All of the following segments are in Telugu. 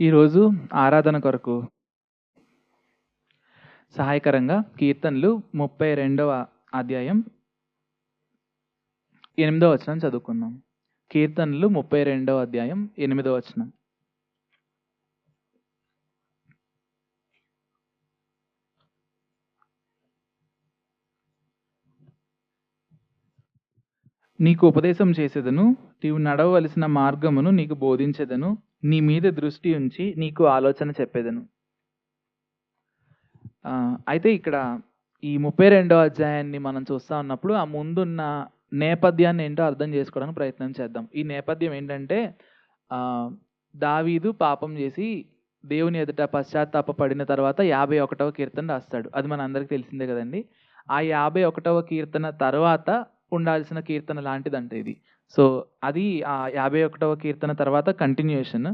ఈరోజు ఆరాధన కొరకు సహాయకరంగా కీర్తనలు ముప్పై రెండవ అధ్యాయం ఎనిమిదవ వచనం చదువుకుందాం. కీర్తనలు ముప్పై రెండవ అధ్యాయం ఎనిమిదవ వచనం. నీకు ఉపదేశం చేసేదను నీవు నడవవలసిన మార్గమును నీకు బోధించెదను నీ మీద దృష్టి ఉంచి నీకు ఆలోచన చెప్పేదను. అయితే ఇక్కడ ఈ ముప్పై రెండవ అధ్యాయాన్ని మనం చూస్తా ఉన్నప్పుడు ఆ ముందున్న నేపథ్యాన్ని ఏంటో అర్థం చేసుకోవడానికి ప్రయత్నం చేద్దాం. ఈ నేపథ్యం ఏంటంటే దావీదు పాపం చేసి దేవుని ఎదుట పశ్చాత్తాప పడిన తర్వాత యాభై ఒకటవ కీర్తన రాస్తాడు. అది మన అందరికీ తెలిసిందే కదండి. ఆ యాభై ఒకటవ కీర్తన తర్వాత ఉండాల్సిన కీర్తన లాంటిదంట ఇది. సో అది ఆ యాభై ఒకటవ కీర్తన తర్వాత కంటిన్యూషన్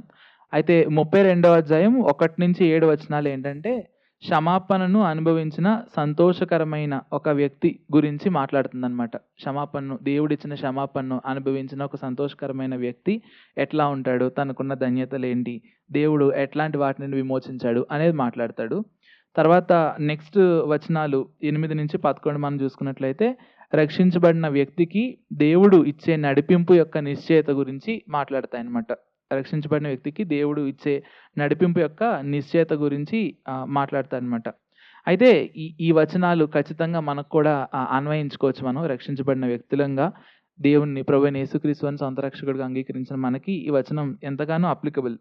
అయితే ముప్పై రెండవ అధ్యాయం ఒకటి నుంచి ఏడు వచనాలు ఏంటంటే క్షమాపణను అనుభవించిన సంతోషకరమైన ఒక వ్యక్తి గురించి మాట్లాడుతుందన్నమాట. క్షమాపణను దేవుడిచ్చిన క్షమాపణను అనుభవించిన ఒక సంతోషకరమైన వ్యక్తి ఎట్లా ఉంటాడు? తనకున్న ధన్యతలు ఏంటి దేవుడు ఎట్లాంటి వాటిని విమోచించాడు? అనేది మాట్లాడతాడు. తర్వాత నెక్స్ట్ వచనాలు ఎనిమిది నుంచి పదకొండు మనం చూసుకున్నట్లయితే రక్షించబడిన వ్యక్తికి దేవుడు ఇచ్చే నడిపింపు యొక్క నిశ్చయత గురించి మాట్లాడతాయి అన్నమాట రక్షించబడిన వ్యక్తికి దేవుడు ఇచ్చే నడిపింపు యొక్క నిశ్చయత గురించి మాట్లాడతారనమాట అయితే ఈ ఈ వచనాలు ఖచ్చితంగా మనకు కూడా అన్వయించుకోవచ్చు మనం. రక్షించబడిన వ్యక్తులంగా దేవుణ్ణి ప్రభు యేసుక్రీస్తు అని సొంత రక్షకుడిగా అంగీకరించిన మనకి ఈ వచనం ఎంతగానో అప్లికబుల్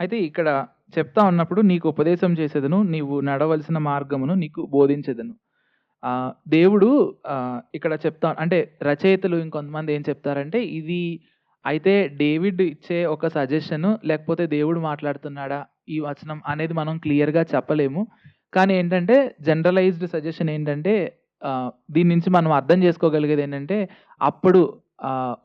అయితే ఇక్కడ చెప్తా ఉన్నప్పుడు నీకు ఉపదేశం చేసేదను నీవు నడవలసిన మార్గమును నీకు బోధించేదను. దేవుడు ఇక్కడ చెప్తా అంటే రచయితలు ఇంకొంతమంది ఏం చెప్తారంటే ఇది అయితే డేవిడ్ ఇచ్చే ఒక సజెషను లేకపోతే దేవుడు మాట్లాడుతున్నాడా ఈ వచనం అనేది మనం క్లియర్గా చెప్పలేము. కానీ ఏంటంటే జనరలైజ్డ్ సజెషన్ ఏంటంటే దీని నుంచి మనం అర్థం చేసుకోగలిగేది ఏంటంటే అప్పుడు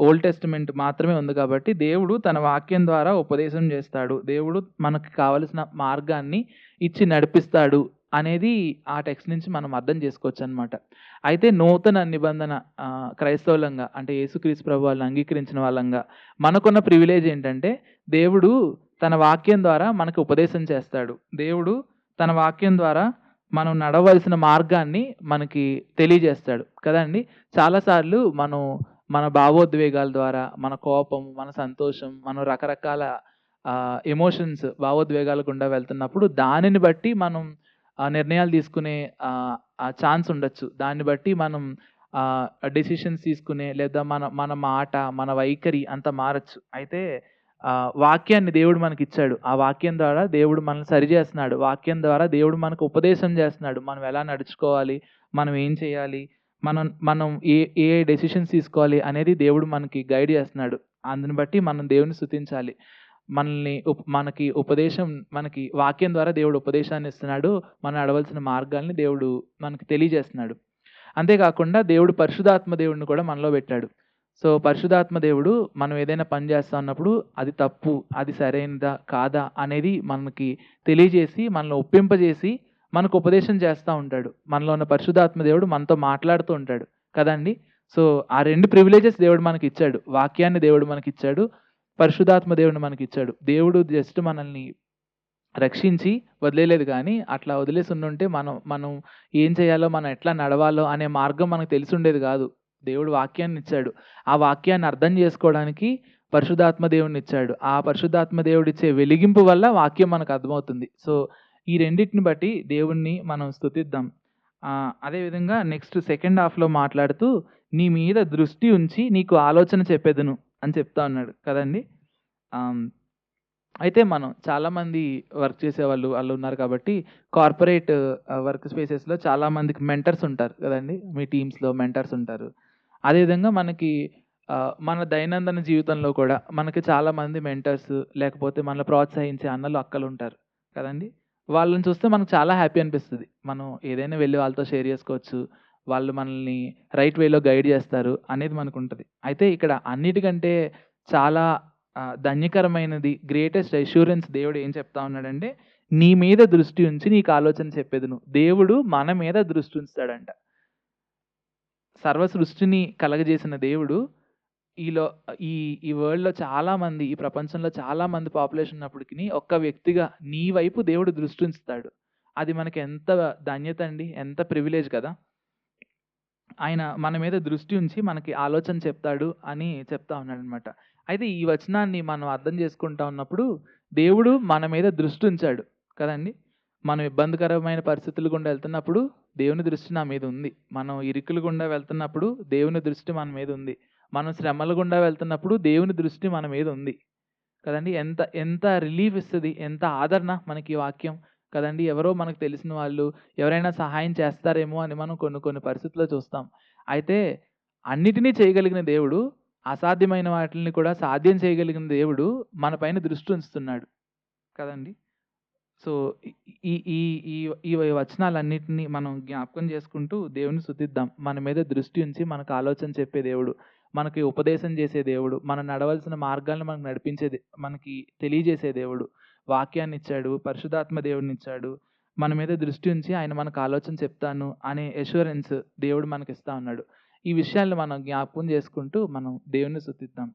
ఓల్డ్ టెస్టిమెంట్ మాత్రమే ఉంది కాబట్టి దేవుడు తన వాక్యం ద్వారా ఉపదేశం చేస్తాడు. దేవుడు మనకు కావలసిన మార్గాన్ని ఇచ్చి నడిపిస్తాడు. అనేది ఆ టెక్స్ట్ నుంచి మనం అర్థం చేసుకోవచ్చు అనమాట అయితే నూతన నిబంధన క్రైస్తవులంగా అంటే యేసుక్రీస్తు ప్రభు వాళ్ళని అంగీకరించిన వాళ్ళంగా మనకున్న ప్రివిలేజ్ ఏంటంటే దేవుడు తన వాక్యం ద్వారా మనకు ఉపదేశం చేస్తాడు. దేవుడు తన వాక్యం ద్వారా మనం నడవలసిన మార్గాన్ని మనకి తెలియజేస్తాడు. కదండి చాలాసార్లు మనం మన భావోద్వేగాల ద్వారా మన కోపం మన సంతోషం మనం రకరకాల ఎమోషన్స్ భావోద్వేగాల గుండా వెళ్తున్నప్పుడు దానిని బట్టి మనం ఆ నిర్ణయాలు తీసుకునే ఆ, ఛాన్స్ ఉండొచ్చు. దాన్ని బట్టి మనం డెసిషన్స్ తీసుకునే లేదా మన మన మాట మన వైఖరి అంత మారచ్చు. అయితే వాక్యాన్ని దేవుడు మనకి ఇచ్చాడు ఆ వాక్యం ద్వారా దేవుడు మనల్ని సరి చేస్తున్నాడు. వాక్యం ద్వారా దేవుడు మనకు ఉపదేశం చేస్తున్నాడు. మనం ఎలా నడుచుకోవాలి? మనం ఏం చేయాలి? మనం మనం ఏ ఏ డెసిషన్స్ తీసుకోవాలి అనేది దేవుడు మనకి గైడ్ చేస్తున్నాడు. అందుని బట్టి మనం దేవుని స్థుతించాలి మనల్ని ఉప్ మనకి ఉపదేశం మనకి వాక్యం ద్వారా దేవుడు ఉపదేశాన్ని ఇస్తున్నాడు. మనం నడవలసిన మార్గాల్ని దేవుడు మనకి తెలియజేస్తున్నాడు. అంతేకాకుండా దేవుడు పరిశుధాత్మ దేవుడిని కూడా మనలో పెట్టాడు. సో పరిశుధాత్మ దేవుడు మనం ఏదైనా పని చేస్తా ఉన్నప్పుడు అది తప్పు అది సరైనదా కాదా అనేది మనకి తెలియజేసి మనల్ని ఒప్పింపజేసి మనకు ఉపదేశం చేస్తూ ఉంటాడు. మనలో ఉన్న పరిశుధాత్మ దేవుడు మనతో మాట్లాడుతూ ఉంటాడు. కదండి? సో ఆ రెండు ప్రివిలేజెస్ దేవుడు మనకి ఇచ్చాడు. వాక్యాన్ని దేవుడు మనకి ఇచ్చాడు. పరిశుధాత్మ దేవుడిని మనకి ఇచ్చాడు దేవుడు జస్ట్ మనల్ని రక్షించి వదిలేలేదు కానీ అట్లా వదిలేసి ఉండుంటే మనం మనం ఏం చేయాలో మనం ఎట్లా నడవాలో అనే మార్గం మనకు తెలిసి ఉండేది కాదు. దేవుడు వాక్యాన్ని ఇచ్చాడు. ఆ వాక్యాన్ని అర్థం చేసుకోవడానికి పరిశుధాత్మ దేవుడిని ఇచ్చాడు. ఆ పరిశుధాత్మ దేవుడు ఇచ్చే వెలిగింపు వల్ల వాక్యం మనకు అర్థమవుతుంది. సో ఈ రెండింటిని బట్టి దేవుణ్ణి మనం స్తుతిద్దాం. అదేవిధంగా నెక్స్ట్ సెకండ్ హాఫ్లో మాట్లాడుతూ నీ మీద దృష్టి ఉంచి నీకు ఆలోచన చెప్పేదను. అని చెప్తా ఉన్నాడు కదండి. అయితే మనం చాలామంది వర్క్ చేసే వాళ్ళు వాళ్ళు ఉన్నారు కాబట్టి కార్పొరేట్ వర్క్ స్పేసెస్లో చాలామందికి మెంటర్స్ ఉంటారు కదండి. మీ టీమ్స్లో మెంటర్స్ ఉంటారు. అదేవిధంగా మనకి మన దైనందిన జీవితంలో కూడా మనకి చాలామంది మెంటర్స్ లేకపోతే మనల్ని ప్రోత్సహించే అన్నలు అక్కలు ఉంటారు కదండి. వాళ్ళని చూస్తే మనకు చాలా హ్యాపీ అనిపిస్తుంది. మనం ఏదైనా వెళ్ళి వాళ్ళతో షేర్ చేసుకోవచ్చు. వాళ్ళు మనల్ని రైట్ వేలో గైడ్ చేస్తారు అనేది మనకు ఉంటుంది అయితే ఇక్కడ అన్నిటికంటే చాలా ధన్యకరమైనది గ్రేటెస్ట్ అష్యూరెన్స్ దేవుడు ఏం చెప్తా ఉన్నాడంటే నీ మీద దృష్టి ఉంచి నీకు ఆలోచన చెప్పేది నువ్వు దేవుడు మన మీద దృష్టి ఉంచుతాడంట సర్వ సృష్టిని కలగజేసిన దేవుడు ఈలో ఈ ఈ వరల్డ్‌లో చాలామంది ఈ ప్రపంచంలో చాలామంది పాపులేషన్ ఉన్నప్పటికీ ఒక్క వ్యక్తిగా నీ వైపు దేవుడు దృష్టి ఉంచుతాడు. అది మనకి ఎంత ధన్యత అండి. ఎంత ప్రివిలేజ్ కదా! ఆయన మన మీద దృష్టి ఉంచి మనకి ఆలోచన చెప్తాడు అని చెప్తా ఉన్నాడనమాట. అయితే ఈ వచనాన్ని మనం అర్థం చేసుకుంటా ఉన్నప్పుడు దేవుడు మన మీద దృష్టి ఉంచాడు కదండీ! మనం ఇబ్బందికరమైన పరిస్థితుల గుండా వెళ్తున్నప్పుడు దేవుని దృష్టి నా మీద ఉంది. మనం ఇరుకుల గుండా వెళ్తున్నప్పుడు దేవుని దృష్టి మన మీద ఉంది. మనం శ్రమల గుండా వెళ్తున్నప్పుడు దేవుని దృష్టి మన మీద ఉంది. కదండీ! ఎంత ఎంత రిలీఫ్ ఇస్తది. ఎంత ఆదరణ మనకి ఈ వాక్యం కదండీ! ఎవరో మనకు తెలిసిన వాళ్ళు ఎవరైనా సహాయం చేస్తారేమో అని మనం కొన్ని కొన్ని పరిస్థితుల్లో చూస్తాం. అయితే అన్నిటిని చేయగలిగిన దేవుడు అసాధ్యమైన వాటిల్ని కూడా సాధ్యం చేయగలిగిన దేవుడు మన పైన దృష్టి ఉంచుతున్నాడు. కదండీ! సో ఈ ఈ ఈ ఈ వచనాలన్నిటిని మనం జ్ఞాపకం చేసుకుంటూ దేవుని స్తుతిద్దాం. మన మీద దృష్టి ఉంచి మనకు ఆలోచన చెప్పే దేవుడు. మనకి ఉపదేశం చేసే దేవుడు. మనం నడవలసిన మార్గాలను మనకు నడిపించేది మనకి తెలియజేసే దేవుడు. వాక్యాన్నిచ్చాడు. దేవుడిని ఇచ్చాడు మన మీద దృష్టి ఉంచి ఆయన మనకు ఆలోచన చెప్తాను అనే ఎష్యూరెన్స్ దేవుడు మనకి ఇస్తా ఉన్నాడు. ఈ విషయాలను మనం జ్ఞాపకం చేసుకుంటూ మనం దేవుని శుద్ధిద్దాం